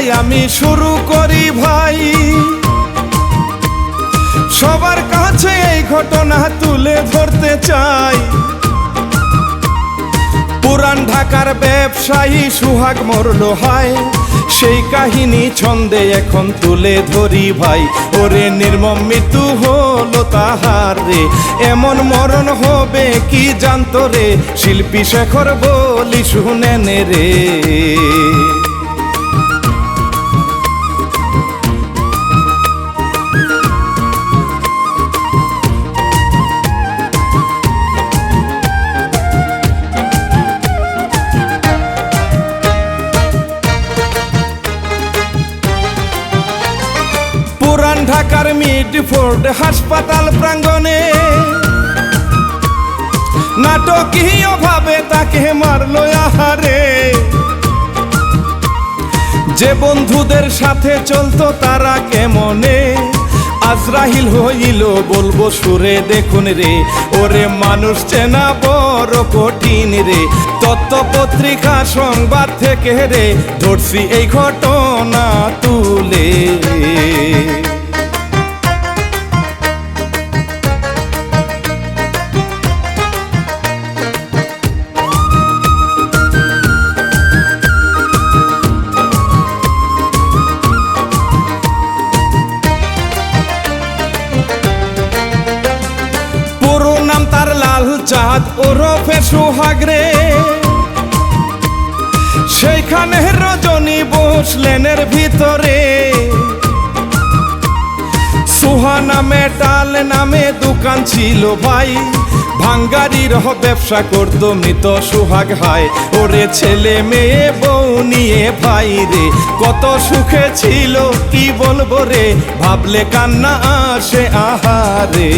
বলিয়াই আমি শুরু করি ভাই। সবার কাছে এই ঘটনা তুলে ধরতে চাই। পুরান ঢাকার ব্যবসায়ী সুহাগ মরল হায়, সেই কাহিনী ছন্দে এখন তুলে ধরি ভাই। ওরে নির্মম মৃত্যু হলো তাহার রে, এমন মরণ হবে কি জানতো রে? শিল্পী শেখর বলি শুনেন রে। হাসপাতাল প্রাঙ্গণে। নাটকীয় ভাবে তাকে মারলো আহারে। যে বন্ধুদের সাথে চলতো তারা কেমনে? আজরাহিল হইল বলব, সুরে দেখুন রে, ওরে মানুষ চেনা বড় কঠিন রে। তত্ত্ব পত্রিকা সংবাদ থেকে রে, ধরছি এই ঘটনা তুলে। সেইখানে রজনী বসলেনের ভিতরে। সুহানা মেটাল নামে দোকান ছিল ভাই। ভাঙ্গারির ব্যবসা করতো মৃত সুহাগ হায় ওরে ছেলে মেয়ে, বউ নিয়ে ভাই রে। কত সুখে ছিল, কি বলব রে? ভাবলে কান্না আসে আহারে।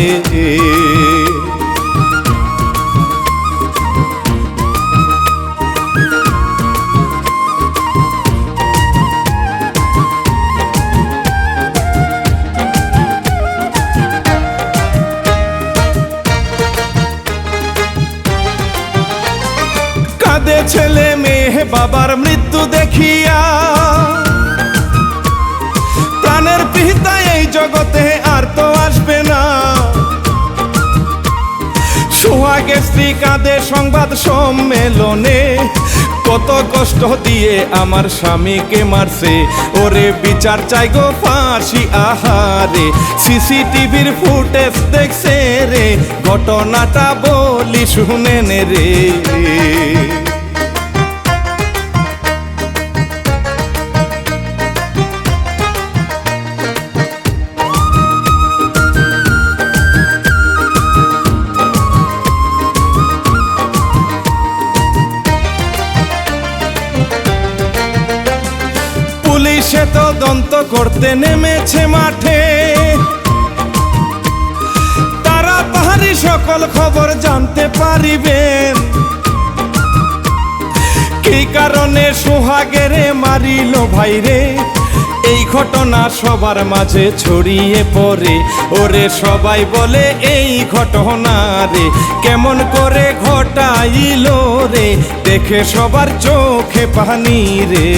জগতে আর তো আসবে না। সোহাগের স্ত্রী কাঁদে সংবাদ সম্মেলনে। কত কষ্ট দিয়ে আমার স্বামীকে মারছে। ওরে বিচার চাই গো ফাঁসি আহারে। সিসিটিভির ফুটেজ দেখছে রে। ঘটনাটা বলি শুনেন রে। করতে নেমেছে মাঠে। তারা তাহারি সকল খবর জানতে পারিবেন। কি কারণে সোহাগেরে মারিল ভাইরে? এই ঘটনা সবার মাঝে ছড়িয়ে পড়ে। ওরে সবাই বলে, এই ঘটনা রে, কেমন করে ঘটাইল রে? দেখে সবার চোখে পানি রে।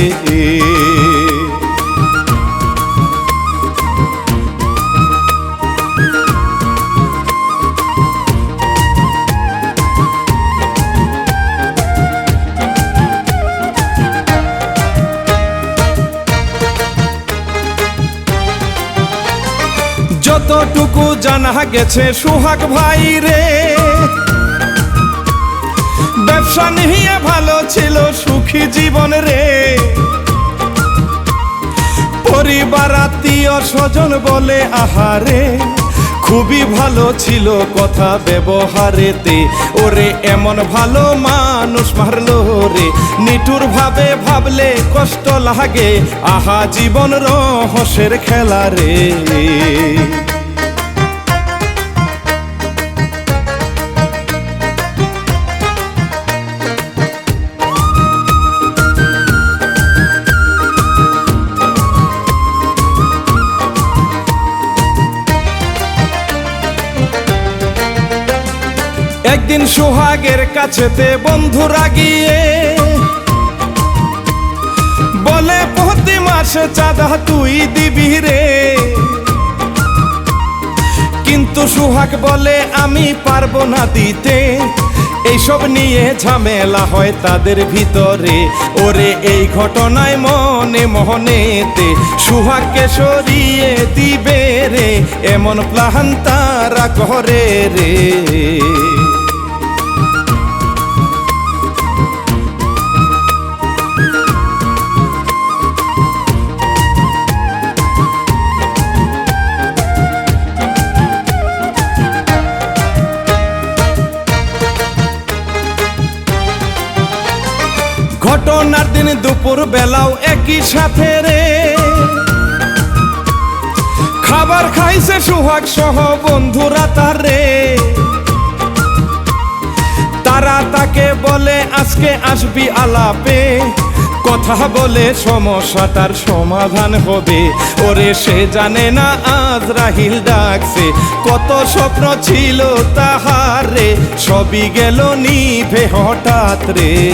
গেছে সুহাগ ভাই রে। ব্যবসা নিয়ে ভালো ছিল, সুখী জীবন রে। পরিবার, আত্মীয় স্বজন বলে, আহারে, খুবই ভালো ছিল কথা ব্যবহারেতে। ওরে, এমন ভালো মানুষ মারলো রে। নিটুর ভাবে ভাবলে কষ্ট লাগে, আহা জীবন রহস্যের খেলা রে। সোহাগের কাছেতে বন্ধুরা গিয়ে বলে, প্রতি মাসে চাঁদা তুই দিবি রে। কিন্তু সুহাগ বলে, আমি পারব না দিতে। এইসব নিয়ে ঝামেলা হয় তাদের ভিতরে। ওরে, এই ঘটনায় মনে মনেতে সুহাগকে সরিয়ে দিবে রে। এমন প্লান তারা করে রে। সাথে রে। খাবার খাইছে সুহাগ সহ বন্ধুরা তার। তারা তাকে বলে, আজকে আসবি আলাপে। কথা বলে সমস্যাটার সমাধান হবে। ওরে সে জানে না আজ রাহিল ডাকছে। কত স্বপ্ন ছিল তাহারে, সবই গেল নিভে হঠাৎ রে।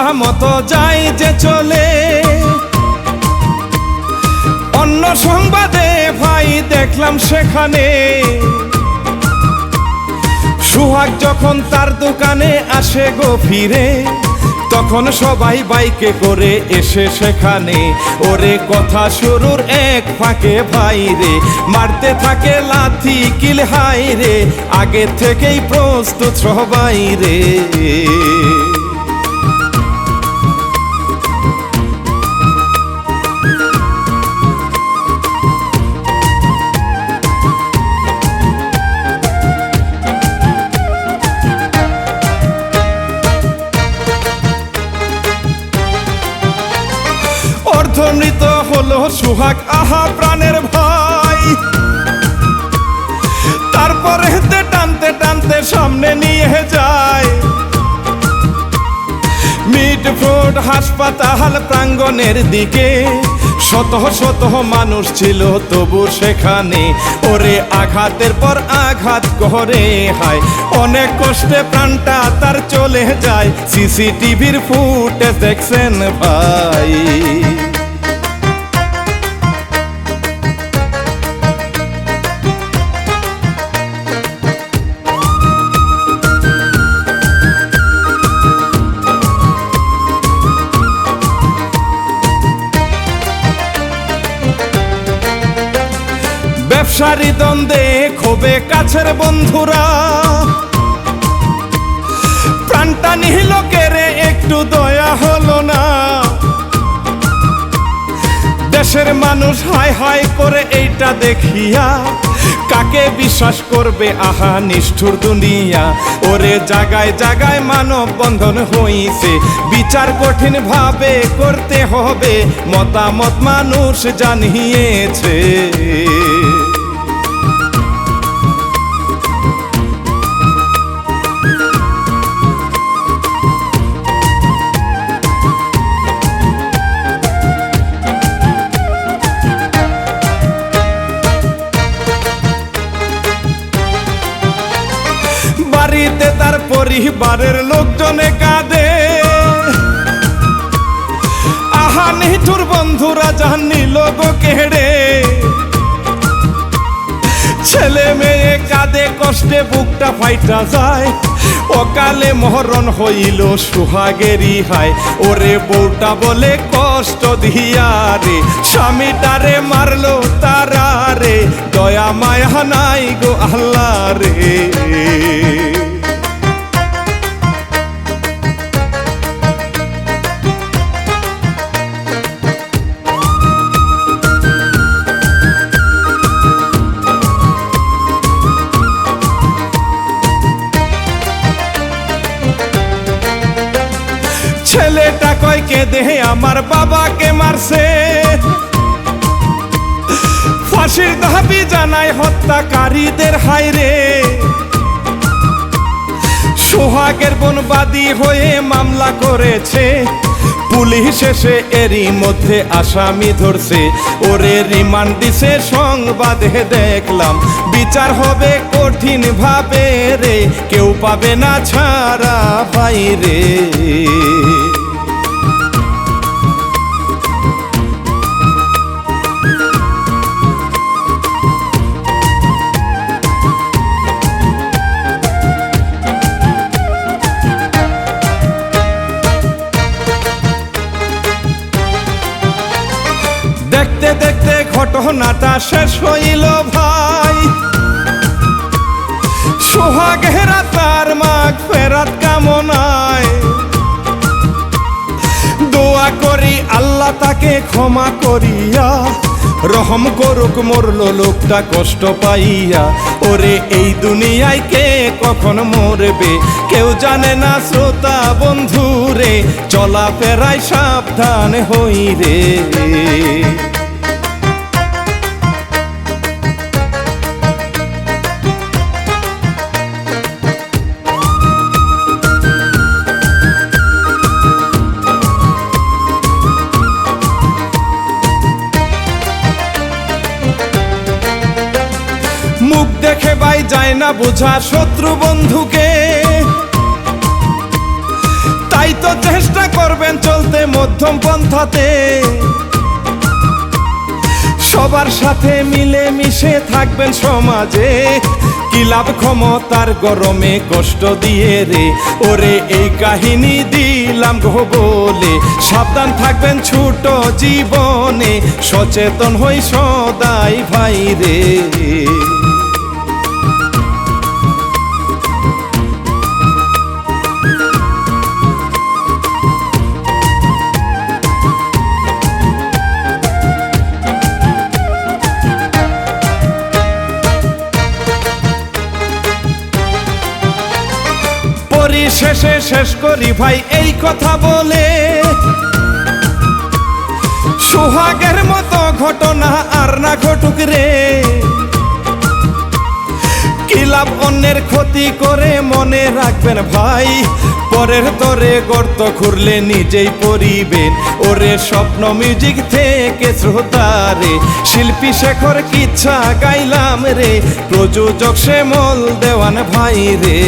কথা মতো যাই যে চলে। অন্য সংবাদে ভাই দেখলাম সেখানে। সুহাগ যখন তার দোকানে আসে গো ফিরে, তখন সবাই বাইকে করে এসে সেখানে। ওরে কথা শুরুর এক ফাঁকে ভাই রে, মারতে থাকে লাথি কিল হাই রে, আগে থেকেই প্রস্তুত সবাই রে। টানতে সামনে নিয়ে যায়। মিড ফ্রোড হাসপাতাল প্রাঙ্গণের দিকে। শত শত মানুষ ছিল তবু সেখানে। ওরে আঘাতের পর আঘাত করে হয়। অনেক কষ্টে প্রাণটা তার চলে যায়। সিসিটিভির ফুটেজ দেখছেন ভাই। ব্যবসারী দ্বন্দ্বে ক্ষোভে কাছের বন্ধুরা। প্রাণটা নিহিল একটু দয়া হলো না। দেশের মানুষ হায় হায় করে এইটা দেখিয়া, কাকে বিশ্বাস করবে? আহা, নিষ্ঠুর দুনিয়া। ওরে জাগায় জাগায় মানব বন্ধন হইছে। বিচার কঠিন ভাবে করতে হবে। মতামত মানুষ জানিয়েছে। আহা নিঠুর বন্ধুরা জানি লোক কেড়ে। ছেলে মেয়ে কাঁদে কষ্টে, বুকটা ফাইটা যায়। অকালে মহরণ হইল সুহাগেরই হায়। ওরে বউটা বলে কষ্ট দিয়া রে স্বামীটারে মারলো তারা দয়া, মায়া নাই গো আল্লাহ রে। আমার বাবাকে মারছে। ফাঁসির দাবি জানায় হত্যাকারীদের হাইরে সোহাগের বনবাদী হয়ে মামলা করেছে। পুলিশ এসে এরই মধ্যে আসামি ধরছে। ওরে রিমান্ড দিছে, সংবাদে দেখলাম। বিচার হবে কঠিন ভাবে রে। কেউ পাবে না ছাড়া বাইরে ঘটনাটা শেষ হইল ভাই। সোহাগেরা তার মাগ ফেরাত কামনায়। দোয়া করি আল্লাহ তাকে ক্ষমা করিয়া, রহম করুক মরল লোকটা কষ্ট পাইয়া। ওরে, এই দুনিয়ায় কে কখন মরবে? কেউ জানে না শ্রোতা বন্ধুরে চলা ফেরায় সাবধান হই রে বোঝা শত্রু বন্ধুকে। তাই তো চেষ্টা করবেন চলতে মধ্যম পন্থাতে। সবার সাথে মিলে মিশে থাকবেন সমাজে। কি লাভ ক্ষমতার গরমে কষ্ট দিয়ে রে? ওরে, এই কাহিনী দিলাম গো বলে। সাবধান থাকবেন ছোট জীবনে। সচেতন হই সদাই ভাই রে। শেষ করি ভাই, এই কথা বলে। সোহাগের মতো ঘটনা আর না ঘটুক রে। কি লাভ অন্যের ক্ষতি করে মনে রাখবেন ভাই? পরের তরে গর্ত খুঁড়লে নিজেই পরিবেন। ওরে স্বপ্ন মিউজিক থেকে শ্রোতারে শিল্পী শেখর কিচ্ছা গাইলাম রে। প্রযোজক শ্যামল দেওয়ান ভাই রে।